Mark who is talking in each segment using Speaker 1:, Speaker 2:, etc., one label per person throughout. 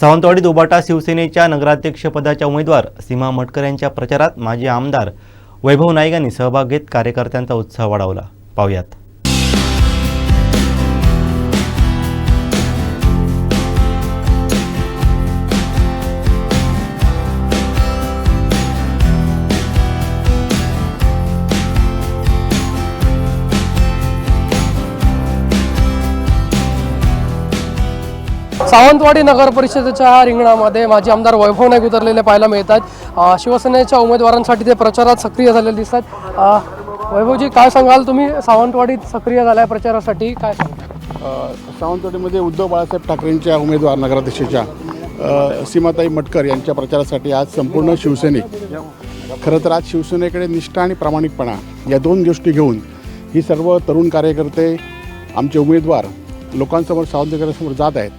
Speaker 1: सावंतवाडी दुबाटा शिवसेनेच्या नगराध्यक्षपदाच्या उमेदवार सीमा मटकर यांच्या प्रचारात माजी आमदार वैभव नाईक यांनी सहभाग घेत कार्यकर्त्यांचा उत्साह वाढवला. पाहुयात.
Speaker 2: सावंतवाडी नगर परिषदेच्या रिंगणामध्ये माजी आमदार वैभव नाईक उतरलेले पाहायला मिळतात आहेत शिवसेनेच्या उमेदवारांसाठी ते प्रचारात सक्रिय झालेले दिसतात वैभवजी काय सांगाल तुम्ही? सावंतवाडीत सक्रिय झालाय प्रचारासाठी काय सांगाल?
Speaker 3: सावंतवाडीमध्ये उद्धव बाळासाहेब ठाकरेंच्या उमेदवार नगराध्यक्षाच्या सीमाताई मटकर यांच्या प्रचारासाठी आज संपूर्ण शिवसैनिक खरं तर आज शिवसेनेकडे निष्ठा आणि प्रामाणिकपणा या दोन गोष्टी घेऊन ही सर्व तरुण कार्यकर्ते आमचे उमेदवार लोकांसमोर सावंतवाडीसमोर जात आहेत.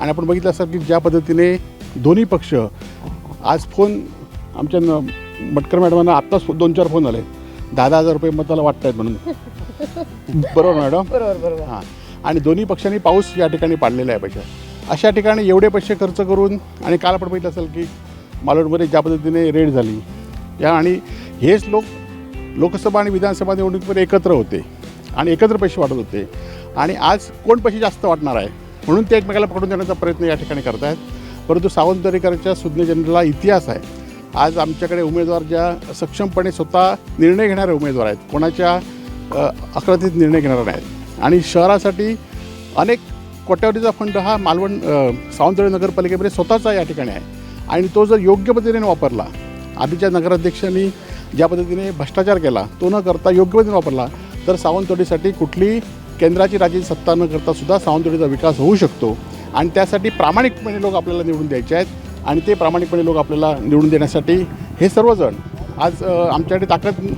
Speaker 3: आणि आपण बघितलं असं की ज्या पद्धतीने दोन्ही पक्ष आज फोन आमच्या न मटकर मॅडमांना आत्ताच दोन चार फोन आले दहा दहा हजार रुपये मताला वाटत आहेत म्हणून. बरोबर मॅडम?
Speaker 2: बरोबर बरोबर.
Speaker 3: हां. आणि दोन्ही पक्षांनी पाऊस या ठिकाणी पाडलेला आहे पैसे अशा ठिकाणी एवढे पैसे खर्च करून आणि काल आपण बघितलं असेल की मालवणमध्ये ज्या पद्धतीने रेड झाली या आणि हेच लोक लोकसभा आणि विधानसभा निवडणुकीमध्ये एकत्र होते आणि एकत्र पैसे वाटत होते. आणि आज कोण पैसे जास्त वाटणार आहे? म्हणून ते एकमेकाला पकडून देण्याचा प्रयत्न या ठिकाणी करत आहेत. परंतु सावंतवाडीकरच्या सुज्ञ जनतेला इतिहास आहे. आज आमच्याकडे उमेदवार ज्या सक्षमपणे स्वतः निर्णय घेणारे उमेदवार आहेत कोणाच्या अकरातीत निर्णय घेणारा नाहीत. आणि शहरासाठी अनेक कोट्यावधीचा फंड हा मालवण सावंतवाडी नगरपालिकेमध्ये स्वतःचा या ठिकाणी आहे. आणि तो जर योग्य पद्धतीने वापरला आधीच्या नगराध्यक्षांनी ज्या पद्धतीने भ्रष्टाचार केला तो न करता योग्य पद्धतीने वापरला तर सावंतवाडीसाठी कुठली केंद्राची राज्याची सत्ता न करता सुद्धा सावंतवाडीचा विकास होऊ शकतो. आणि त्यासाठी प्रामाणिकपणे लोक आपल्याला निवडून द्यायचे आहेत. आणि ते प्रामाणिकपणे लोक आपल्याला निवडून देण्यासाठी हे सर्वजण आज आमच्याकडे ताकद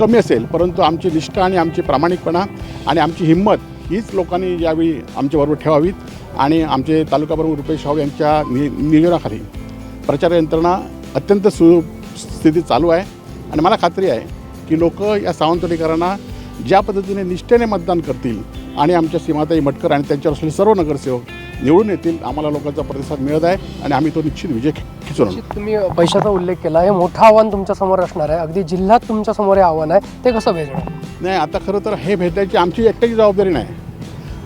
Speaker 3: कमी असेल परंतु आमची निष्ठा आणि आमची प्रामाणिकपणा आणि आमची हिंमत हीच लोकांनी यावेळी आमच्याबरोबर ठेवावीत. आणि आमचे तालुका प्रमुख रुपेश शाहू यांच्या नि नियोजनाखाली प्रचार यंत्रणा अत्यंत सुस्थितीत चालू आहे. आणि मला खात्री आहे की लोक या सावंतवाडीकरांना ज्या पद्धतीने निष्ठेने मतदान करतील आणि आमच्या सीमाताई मटकर आणि त्यांच्यावर असलेले सर्व नगरसेवक निवडून येतील आम्हाला लोकांचा प्रतिसाद मिळत आहे आणि आम्ही तो निश्चित विजय खिचून.
Speaker 2: तुम्ही पैशाचा उल्लेख केला. हे मोठं आव्हान तुमच्यासमोर असणार आहे. अगदी जिल्ह्यात तुमच्यासमोर हे आव्हान आहे. ते कसं भेटणार?
Speaker 3: नाही आता खरं तर हे भेटायची आमची एकट्याची जबाबदारी नाही.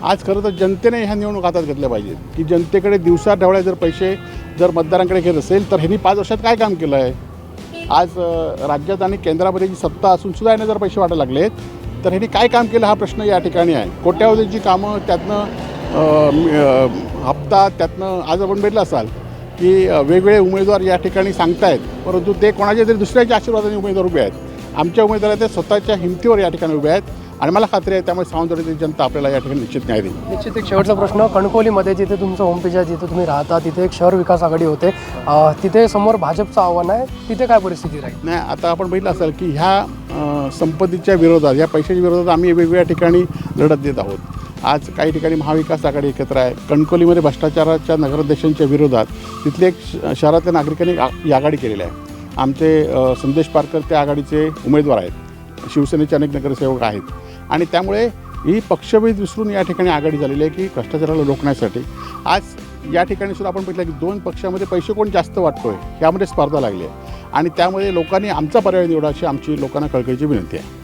Speaker 3: आज खरं तर जनतेने ह्या निवडणूक हातात घेतल्या पाहिजेत. की जनतेकडे दिवसा ढवळ्या जर पैसे जर मतदारांकडे घेत असेल तर ह्यांनी पाच वर्षात काय काम केलं आहे? आज राज्यात आणि केंद्रामध्ये जी सत्ता असून सुद्धा यांना जर पैसे वाटायला लागलेत तर ह्यांनी काय काम केलं हा प्रश्न या ठिकाणी आहे. कोट्यावधीची कामं त्यातनं हप्ता त्यातनं आज आपण भेटलं असाल की वेगवेगळे उमेदवार या ठिकाणी सांगतायत परंतु ते कोणाच्या तरी दुसऱ्याच्या आशीर्वादाने उमेदवार उभे आहेत. आमच्या उमेदवार ते स्वतःच्या हिमतीवर या ठिकाणी उभे आहेत. आणि मला खात्री आहे त्यामुळे सावंतवाडीची जनता आपल्याला या ठिकाणी निश्चित न्याय देईल.
Speaker 2: निश्चित. एक शेवटचा प्रश्न. कणकोलीमध्ये जिथे तुमचं होम पेज आहे जिथे तुम्ही राहता तिथे एक शहर विकास आघाडी होते. अ, तिथे समोर भाजपचं आव्हान आहे. तिथे काय परिस्थिती राहील?
Speaker 3: नाही आता आपण बघितलं असेल की ह्या अ, संपत्तीच्या विरोधात या पैशाच्या विरोधात आम्ही वेगवेगळ्या ठिकाणी लढत देत आहोत. आज काही ठिकाणी महाविकास आघाडी एकत्र आहे. कणकोलीमध्ये भ्रष्टाचाराच्या नगराध्यक्षांच्या विरोधात तिथले एक श- शहरातल्या नागरिकांनी आ- ही आघाडी केलेली आहे आमचे अ, संदेश पारकर त्या आघाडीचे उमेदवार आहेत. शिवसेनेचे अनेक नगरसेवक आहेत. आणि त्यामुळे ही पक्षभेद विसरून या ठिकाणी आघाडी झालेली आहे की भ्रष्टाचाराला रोखण्यासाठी आज या ठिकाणी सुद्धा आपण बघितलं की दोन पक्षामध्ये पैसे कोण जास्त वाटतोय यामध्ये स्पर्धा लागली आहे. आणि त्यामुळे लोकांनी आमचा पर्याय निवडा अशी आमची लोकांना कळकळीची विनंती आहे.